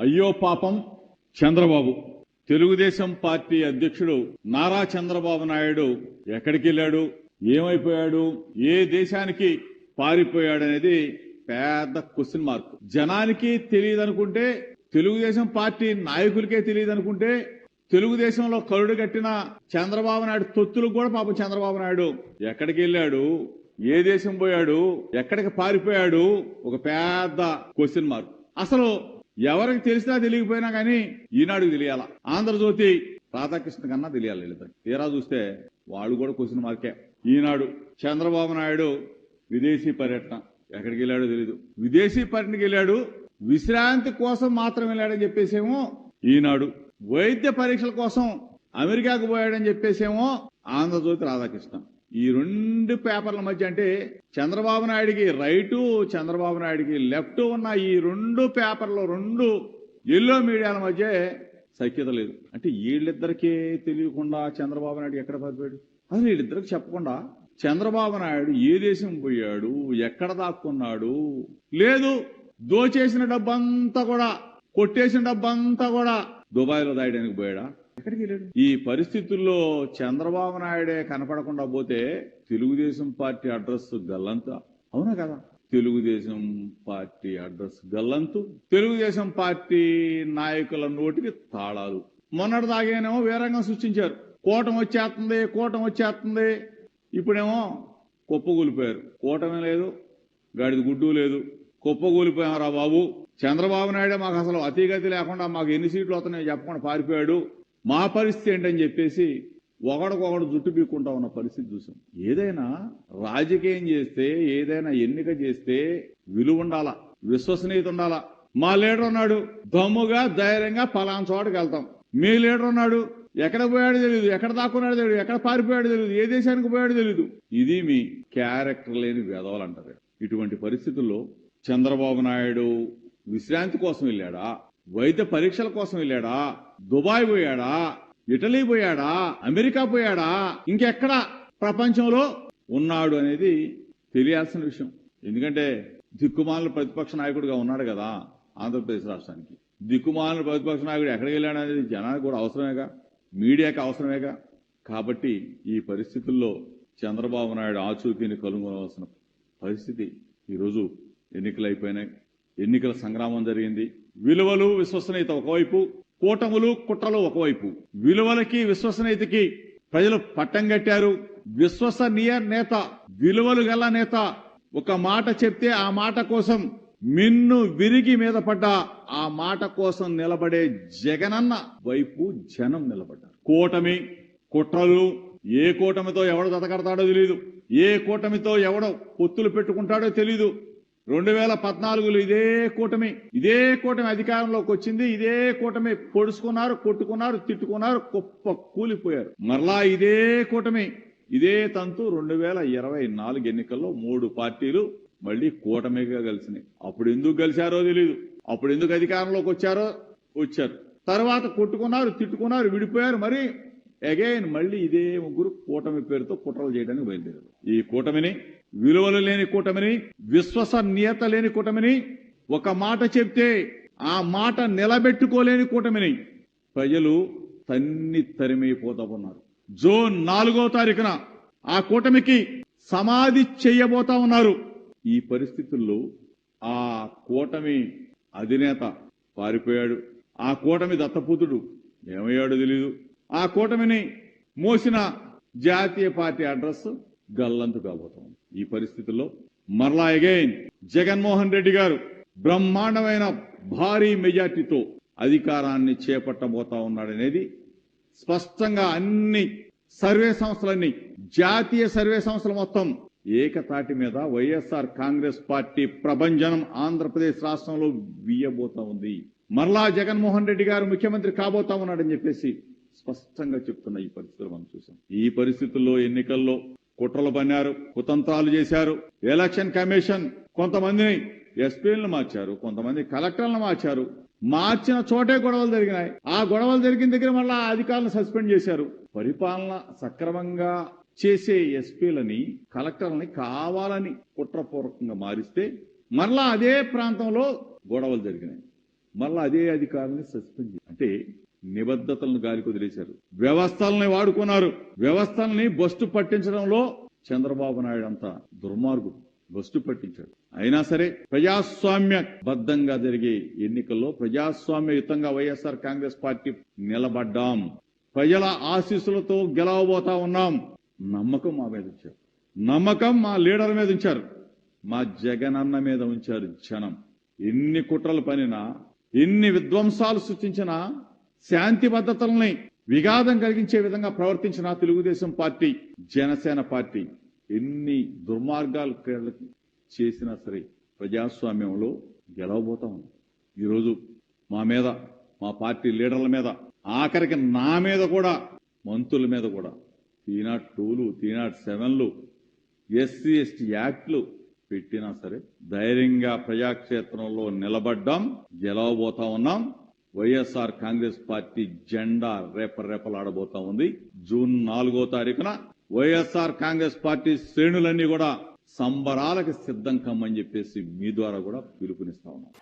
అయ్యో పాపం చంద్రబాబు. తెలుగుదేశం పార్టీ అధ్యక్షుడు నారా చంద్రబాబు నాయుడు ఎక్కడికి వెళ్ళాడు ఏమైపోయాడు? ఏ దేశానికి పారిపోయాడనేది పెద్ద క్వశ్చన్ మార్క్. జనానికి తెలియదు అనుకుంటే తెలుగుదేశం పార్టీ నాయకులకే తెలియదు అనుకుంటే తెలుగుదేశంలో కరుడు కట్టిన చంద్రబాబు నాయుడు తొత్తులకు కూడా పాపం చంద్రబాబు నాయుడు ఎక్కడికి వెళ్ళాడు ఏ దేశం పోయాడు? ఎక్కడికి పారిపోయాడు? ఒక పెద్ద క్వశ్చన్ మార్క్. అసలు ఎవరికి తెలిసినా తెలియకపోయినా కానీ ఈనాడు తెలియాల. ఆంధ్రజ్యోతి రాధాకృష్ణ కన్నా తెలియాలి వీళ్ళకి తీరా చూస్తే వాళ్ళు కూడా క్వశ్చన్ మార్కే. ఈనాడు చంద్రబాబు నాయుడు విదేశీ పర్యటన. ఎక్కడికి వెళ్ళాడో తెలియదు విదేశీ పర్యటనకి వెళ్ళాడు. విశ్రాంతి కోసం మాత్రం వెళ్ళాడని చెప్పేసేమో ఈనాడు. వైద్య పరీక్షల కోసం అమెరికాకు పోయాడని చెప్పేసేమో ఆంధ్రజ్యోతి రాధాకృష్ణ. ఈ రెండు పేపర్ల మధ్య అంటే చంద్రబాబు నాయుడికి రైటు చంద్రబాబు నాయుడికి లెఫ్ట్ ఉన్న ఈ రెండు పేపర్లు రెండు ఎల్లో మీడియాల మధ్య సఖ్యత లేదు. అంటే వీళ్ళిద్దరికే తెలియకుండా చంద్రబాబు నాయుడు ఎక్కడ పడిపోయాడు అసలు వీళ్ళిద్దరికి చెప్పకుండా చంద్రబాబు నాయుడు ఏ దేశం పోయాడు ఎక్కడ దాక్కున్నాడు? లేదు దోచేసిన డబ్బంతా కూడా కొట్టేసిన డబ్బంతా కూడా దుబాయ్లో దాయడానికి పోయాడా? ఎక్కడికి వెళ్ళాడు? ఈ పరిస్థితుల్లో చంద్రబాబు నాయుడే కనపడకుండా పోతే తెలుగుదేశం పార్టీ అడ్రస్ గల్లంతా. అవునా కదా? తెలుగుదేశం పార్టీ అడ్రస్ గల్లంతు. తెలుగుదేశం పార్టీ నాయకుల నోటికి తాళాలు. మొన్నటి దాగేనేమో వీరంగం సృష్టించారు. కూటం వచ్చేస్తుంది కూటం వచ్చేస్తుంది. ఇప్పుడేమో కుప్పగూలిపోయారు కూటమే లేదు గాడిద గుడ్డు లేదు. కుప్పగూలిపోయారా బాబు? చంద్రబాబు నాయుడే మాకు అసలు అతిగతి లేకుండా మాకు ఎన్ని సీట్లు వస్తున్నాయో చెప్పకుండా పారిపోయాడు. మా పరిస్థితి ఏంటని చెప్పేసి ఒకడికొకడు జుట్టు పీక్కుంటా ఉన్న పరిస్థితి చూసాం. ఏదైనా రాజకీయం చేస్తే ఏదైనా ఎన్నిక చేస్తే విలువ ఉండాలా? విశ్వసనీయత ఉండాలా? మా లీడర్ ఉన్నాడు దమ్ముగా ధైర్యంగా పలానా చోటకి వెళ్తాం. మీ లీడర్ ఉన్నాడు ఎక్కడ పోయాడో తెలియదు ఎక్కడ దాక్కున్నాడో తెలియదు ఎక్కడ పారిపోయాడో తెలియదు ఏ దేశానికి పోయాడో తెలియదు ఇది మీ క్యారెక్టర్ లేని వెధవలు అంటారు ఇటువంటి పరిస్థితుల్లో చంద్రబాబు నాయుడు విశ్రాంతి కోసం వెళ్ళాడా? వైద్య పరీక్షల కోసం వెళ్ళాడా? దుబాయ్ పోయాడా? ఇటలీ పోయాడా? అమెరికా పోయాడా? ఇంకెక్కడ ప్రపంచంలో ఉన్నాడు అనేది తెలియాల్సిన విషయం. ఎందుకంటే దిక్కుమాల ప్రతిపక్ష నాయకుడిగా ఉన్నాడు కదా ఆంధ్రప్రదేశ్ రాష్ట్రానికి. దిక్కుమాల ప్రతిపక్ష నాయకుడు ఎక్కడికి వెళ్ళాడు అనేది జనానికి కూడా అవసరమేగా? మీడియాకి అవసరమేగా? కాబట్టి ఈ పరిస్థితుల్లో చంద్రబాబు నాయుడు ఆచూకీని కనుగొనవలసిన పరిస్థితి ఈరోజు ఎన్నికలు అయిపోయినాయి ఎన్నికల సంగ్రామం జరిగింది. విలువలు విశ్వసనీయత ఒకవైపు కూటములు కుట్రలు ఒకవైపు. విలువలకి విశ్వసనీయతకి ప్రజలు పట్టం కట్టారు. విశ్వసనీయ నేత విలువలు గల నేత ఒక మాట చెప్తే ఆ మాట కోసం మిన్ను విరిగి మీద పడ్డ ఆ మాట కోసం నిలబడే జగనన్న వైపు జనం నిలబడ్డారు. కూటమి కుట్రలు ఏ కూటమితో ఎవడు దతకడతాడో తెలియదు ఏ కూటమితో ఎవడో పొత్తులు పెట్టుకుంటాడో తెలియదు రెండు వేల పద్నాలుగులో ఇదే కూటమి ఇదే కూటమి అధికారంలోకి వచ్చింది ఇదే కూటమి పొడుచుకున్నారు కొట్టుకున్నారు తిట్టుకున్నారు గొప్ప కూలిపోయారు. మరలా ఇదే కూటమి ఇదే తంతు రెండు వేల ఇరవై నాలుగు ఎన్నికల్లో మూడు పార్టీలు మళ్ళీ కూటమిగా కలిసినాయి అప్పుడు ఎందుకు కలిశారో తెలియదు అప్పుడు ఎందుకు అధికారంలోకి వచ్చారో వచ్చారు. తర్వాత కొట్టుకున్నారు తిట్టుకున్నారు విడిపోయారు. మరి అగైన్ మళ్ళీ ఇదే ముగ్గురు కూటమి పేరుతో కుట్రలు చేయడానికి బయలుదేరారు. ఈ కూటమిని విలువలు లేని కూటమిని విశ్వసనీయత లేని కూటమిని ఒక మాట చెప్తే ఆ మాట నిలబెట్టుకోలేని కూటమిని ప్రజలు తన్ని తరిమైపోతా ఉన్నారు జూన్ నాలుగో తారీఖున ఆ కూటమికి సమాధి చేయబోతా ఉన్నారు. ఈ పరిస్థితుల్లో ఆ కూటమి అధినేత పారిపోయాడు. ఆ కూటమి దత్తపుతుడు ఏమయ్యాడో తెలియదు ఆ కూటమిని మోసిన జాతీయ పార్టీ అడ్రస్ గల్లంతు కాబోతోంది ఈ పరిస్థితుల్లో మరలా అగైన్ జగన్మోహన్ రెడ్డి గారు బ్రహ్మాండమైన భారీ మెజార్టీతో అధికారాన్ని చేపట్టబోతా ఉన్నాడనేది స్పష్టంగా అన్ని సర్వే సంస్థలన్నీ జాతీయ సర్వే సంస్థలు మొత్తం ఏకతాటి మీద వైఎస్ఆర్ కాంగ్రెస్ పార్టీ ప్రభంజనం ఆంధ్రప్రదేశ్ రాష్ట్రంలో వీయబోతా ఉంది. మరలా జగన్మోహన్ రెడ్డి గారు ముఖ్యమంత్రి కాబోతా ఉన్నాడని చెప్పేసి స్పష్టంగా చెప్తున్న ఈ పరిస్థితులు మనం చూసాం. ఈ పరిస్థితుల్లో ఎన్నికల్లో కుట్రలు పన్నారు కుతంత్రాలు చేశారు. ఎలక్షన్ కమిషన్ కొంతమందిని ఎస్పీలను మార్చారు కొంతమంది కలెక్టర్లను మార్చారు. మార్చిన చోటే గొడవలు జరిగినాయి. ఆ గొడవలు జరిగిన దగ్గర మళ్ళా అధికారులను సస్పెండ్ చేశారు. పరిపాలన సక్రమంగా చేసే ఎస్పీలని కలెక్టర్లని కావాలని కుట్రపూర్వకంగా మారిస్తే మరలా అదే ప్రాంతంలో గొడవలు జరిగినాయి. మళ్ళా అదే అధికారులని సస్పెండ్ అంటే నిబద్ధతలను గాలికి వదిలేశారు. వ్యవస్థల్ని వాడుకున్నారు. వ్యవస్థల్ని బస్టు పట్టించడంలో చంద్రబాబు నాయుడు అంత దుర్మార్గుడు. బస్టు పట్టించాడు. అయినా సరే ప్రజాస్వామ్య బద్దంగా జరిగే ఎన్నికల్లో ప్రజాస్వామ్యయుతంగా వైఎస్ఆర్ కాంగ్రెస్ పార్టీ నిలబడ్డాం. ప్రజల ఆశీస్సులతో గెలవబోతా ఉన్నాం. నమ్మకం మా మీద ఉంచారు. నమ్మకం మా లీడర్ మీద ఉంచారు. మా జగనన్న మీద ఉంచారు జనం. ఎన్ని కుట్రలు పనినా ఎన్ని విధ్వంసాలు సృష్టించినా శాంతి భద్రతల్ని విఘాతం కలిగించే విధంగా ప్రవర్తించిన తెలుగుదేశం పార్టీ జనసేన పార్టీ ఎన్ని దుర్మార్గాలు క్రీడలకి చేసినా సరే ప్రజాస్వామ్యంలో గెలవబోతా ఉంది. ఈరోజు మా మీద మా పార్టీ లీడర్ల మీద ఆఖరికి నా మీద కూడా మంత్రుల మీద కూడా తీనాట్ టూలు తీనాట్ సెవెన్లు ఎస్సీ ఎస్టీ యాక్ట్లు పెట్టినా సరే ధైర్యంగా ప్రజాక్షేత్రంలో నిలబడ్డాం గెలవబోతా ఉన్నాం. వైఎస్ఆర్ కాంగ్రెస్ పార్టీ జెండా రేపరేపలాడబోతా ఉంది. జూన్ నాలుగో తారీఖున వైఎస్ఆర్ కాంగ్రెస్ పార్టీ శ్రేణులన్నీ కూడా సంబరాలకు సిద్ధం కమ్మని చెప్పేసి మీ ద్వారా కూడా పిలుపునిస్తా ఉన్నాం.